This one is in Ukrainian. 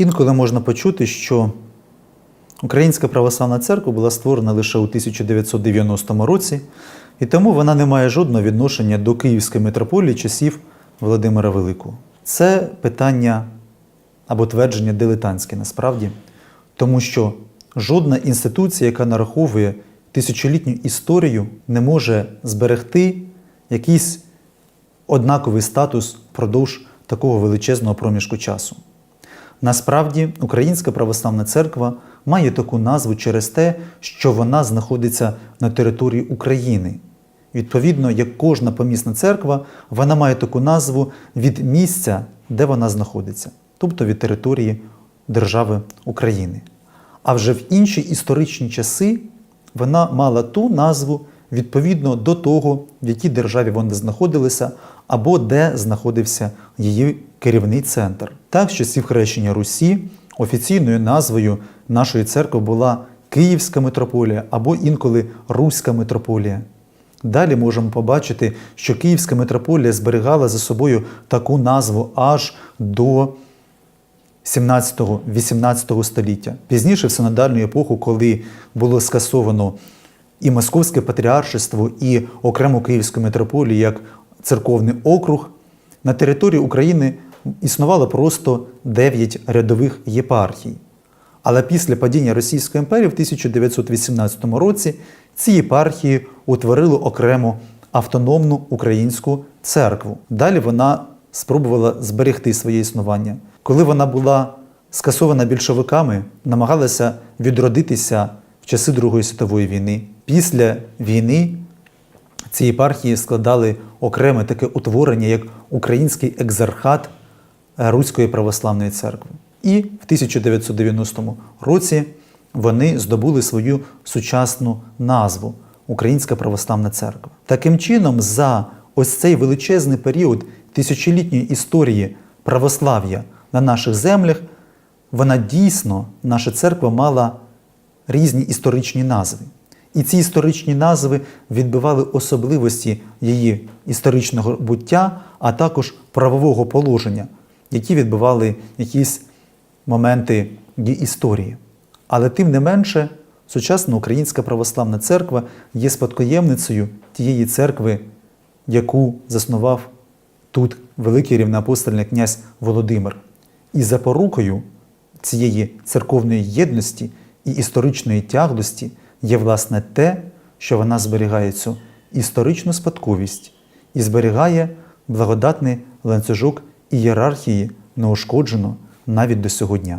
Інколи можна почути, що Українська православна церква була створена лише у 1990 році, і тому вона не має жодного відношення до Київської митрополії часів Володимира Великого. Це питання або твердження дилетантське насправді, тому що жодна інституція, яка нараховує тисячолітню історію, не може зберегти якийсь однаковий статус впродовж такого величезного проміжку часу. Насправді, Українська православна церква має таку назву через те, що вона знаходиться на території України. Відповідно, як кожна помісна церква, вона має таку назву від місця, де вона знаходиться, тобто від території держави України. А вже в інші історичні часи вона мала ту назву відповідно до того, в якій державі вона знаходилася, або де знаходився її керівний центр. Так, з часів хрещення Русі офіційною назвою нашої церкви була Київська митрополія або інколи Руська митрополія. Далі можемо побачити, що Київська митрополія зберігала за собою таку назву аж до 17-18 століття. Пізніше, в синодальну епоху, коли було скасовано і Московське патріаршество, і окрему Київську митрополію як церковний округ, на території України існувало просто 9 рядових єпархій. Але після падіння Російської імперії в 1918 році ці єпархії утворили окрему автономну українську церкву. Далі вона спробувала зберегти своє існування. Коли вона була скасована більшовиками, намагалася відродитися в часи Другої світової війни. Після війни ці єпархії складали окреме таке утворення як Український екзархат Руської православної церкви. І в 1990 році вони здобули свою сучасну назву Українська православна церква. Таким чином, за ось цей величезний період тисячолітньої історії православ'я на наших землях, вона дійсно, наша церква мала різні історичні назви. І ці історичні назви відбивали особливості її історичного буття, а також правового положення, які відбивали якісь моменти її історії. Але тим не менше, сучасна Українська православна церква є спадкоємницею тієї церкви, яку заснував тут великий рівноапостольний князь Володимир. І запорукою цієї церковної єдності і історичної тяглості є власне те, що вона зберігає цю історичну спадковість і зберігає благодатний ланцюжок ієрархії неушкоджено навіть до сьогодні.